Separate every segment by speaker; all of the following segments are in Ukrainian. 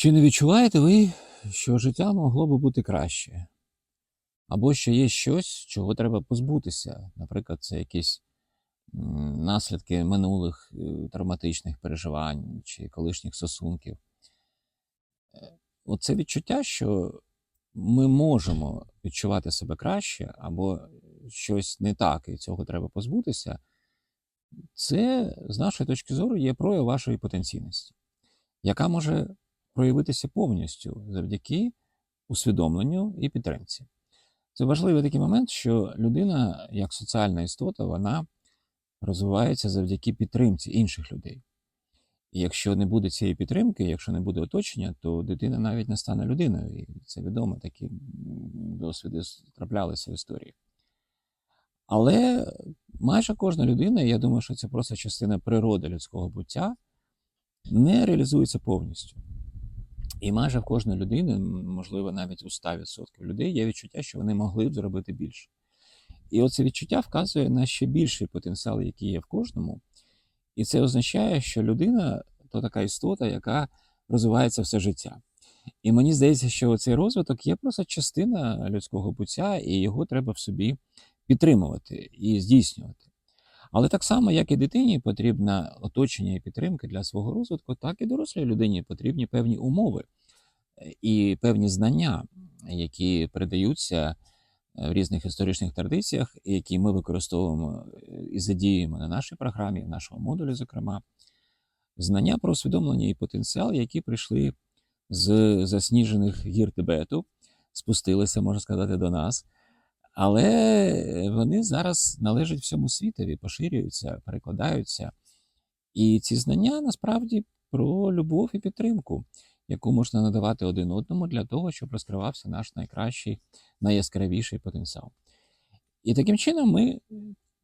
Speaker 1: Чи не відчуваєте ви, що життя могло би бути краще? Або що є щось, чого треба позбутися? Наприклад, це якісь наслідки минулих е, травматичних переживань чи колишніх стосунків. Е, Оце відчуття, що ми можемо відчувати себе краще, або щось не так, і цього треба позбутися, це, з нашої точки зору, є прояв вашої потенційності, яка може проявитися повністю завдяки усвідомленню і підтримці. Це важливий такий момент, що людина, як соціальна істота, вона розвивається завдяки підтримці інших людей. І якщо не буде цієї підтримки, якщо не буде оточення, то дитина навіть не стане людиною. І це відомо, такі досвіди траплялися в історії. Але майже кожна людина, я думаю, що це просто частина природи людського буття, не реалізується повністю. І майже в кожної людини, можливо, навіть у 100% людей є відчуття, що вони могли б зробити більше. І оце відчуття вказує на ще більший потенціал, який є в кожному. І це означає, що людина то така істота, яка розвивається все життя. І мені здається, що цей розвиток є просто частина людського буття, і його треба в собі підтримувати і здійснювати. Але так само, як і дитині потрібне оточення і підтримка для свого розвитку, так і дорослій людині потрібні певні умови е, і певні знання, які передаються е, в різних історичних традиціях, які ми використовуємо е, і задіємо на нашій програмі, в нашому модулі, зокрема, знання про усвідомлення і потенціал, які прийшли з засніжених гір Тибету, спустилися, можна сказати, до нас. Але вони зараз належать всьому світові, поширюються, перекладаються. І ці знання насправді про любов і підтримку, яку можна надавати один одному для того, щоб розкривався наш найкращий, найяскравіший потенціал. І таким чином ми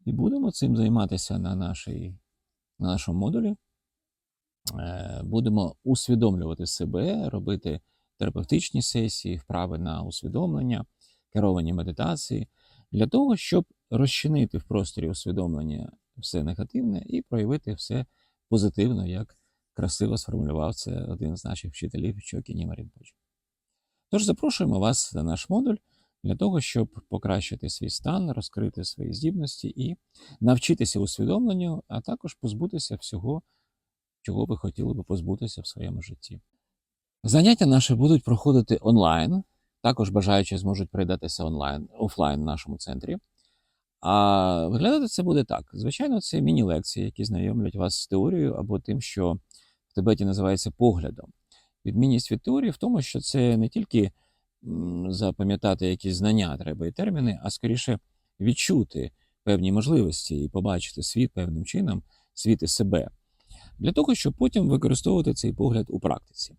Speaker 1: і будемо цим займатися на, нашій, на нашому модулі. Е, Будемо усвідомлювати себе, робити терапевтичні сесії, вправи на усвідомлення, керовані медитації, для того, щоб розчинити в просторі усвідомлення все негативне і проявити все позитивно, як красиво сформулював це один з наших вчителів Чокіні Марінпоч. Тож запрошуємо вас на наш модуль для того, щоб покращити свій стан, розкрити свої здібності і навчитися усвідомленню, а також позбутися всього, чого ви хотіли би позбутися в своєму житті. Заняття наші будуть проходити онлайн. Також бажаючі зможуть передатися онлайн, офлайн в нашому центрі. А виглядати це буде так. Звичайно, це міні-лекції, які знайомлять вас з теорією або тим, що в Тибеті називається поглядом. Відмінність від теорії в тому, що це не тільки запам'ятати якісь знання, треба і терміни, а скоріше відчути певні можливості і побачити світ певним чином, світ і себе, для того, щоб потім використовувати цей погляд у практиці.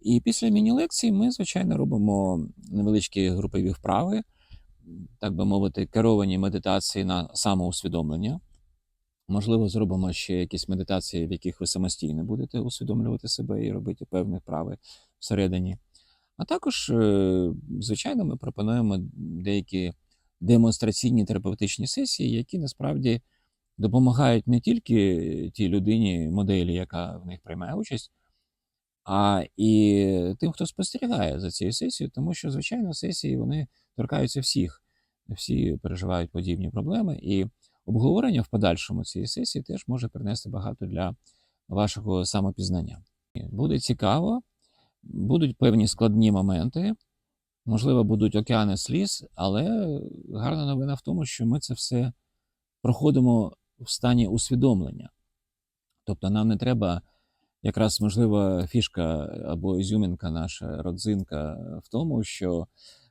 Speaker 1: І після міні-лекцій ми, звичайно, робимо невеличкі групові вправи, так би мовити, керовані медитації на самоусвідомлення. Можливо, зробимо ще якісь медитації, в яких ви самостійно будете усвідомлювати себе і робити певні вправи всередині. А також, е, звичайно, ми пропонуємо деякі демонстраційні терапевтичні сесії, які насправді допомагають не тільки тій людині, моделі, яка в них приймає участь, а і тим, хто спостерігає за цією сесією, тому що, звичайно, сесії вони торкаються всіх, всі переживають подібні проблеми, і обговорення в подальшому цієї сесії теж може принести багато для вашого самопізнання. Буде цікаво, будуть певні складні моменти, можливо, будуть океани сліз, але гарна новина в тому, що ми це все проходимо в стані усвідомлення. Тобто нам не треба якраз можливо фішка або ізюмінка наша родзинка в тому, що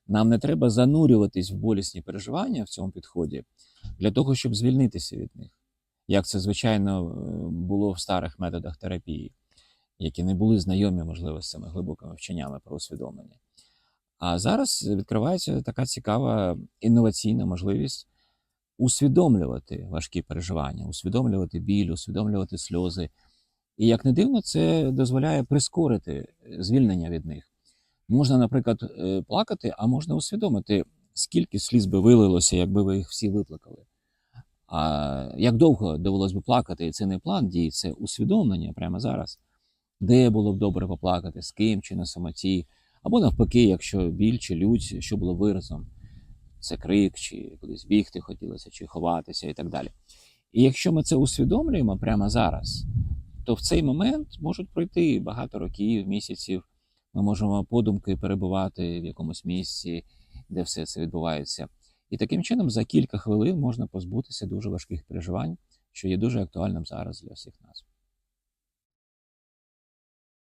Speaker 1: нам не треба занурюватись в болісні переживання в цьому підході для того, щоб звільнитися від них, як це звичайно е, було в старих методах терапії, які не були знайомі, можливо, з цими глибокими вченнями про усвідомлення. А зараз відкривається така цікава інноваційна можливість усвідомлювати важкі переживання, усвідомлювати біль, усвідомлювати сльози. І як не дивно, це дозволяє прискорити е, звільнення від них. Можна, наприклад, е, плакати, а можна усвідомити, скільки сліз би вилилося, якби ви їх всі виплакали. А як довго довелось би плакати, і це не план дій, це усвідомлення прямо зараз. де було б добре поплакати, з ким чи на самоті, або навпаки, якщо біль чи лють, що було виразом. Це крик, чи кудись бігти хотілося, чи ховатися і так далі. І якщо ми це усвідомлюємо прямо зараз, то в цей момент можуть пройти багато років, місяців. Ми можемо подумки перебувати в якомусь місці, де все це відбувається. І таким чином за кілька хвилин можна позбутися дуже важких переживань, що є дуже актуальним зараз для всіх нас.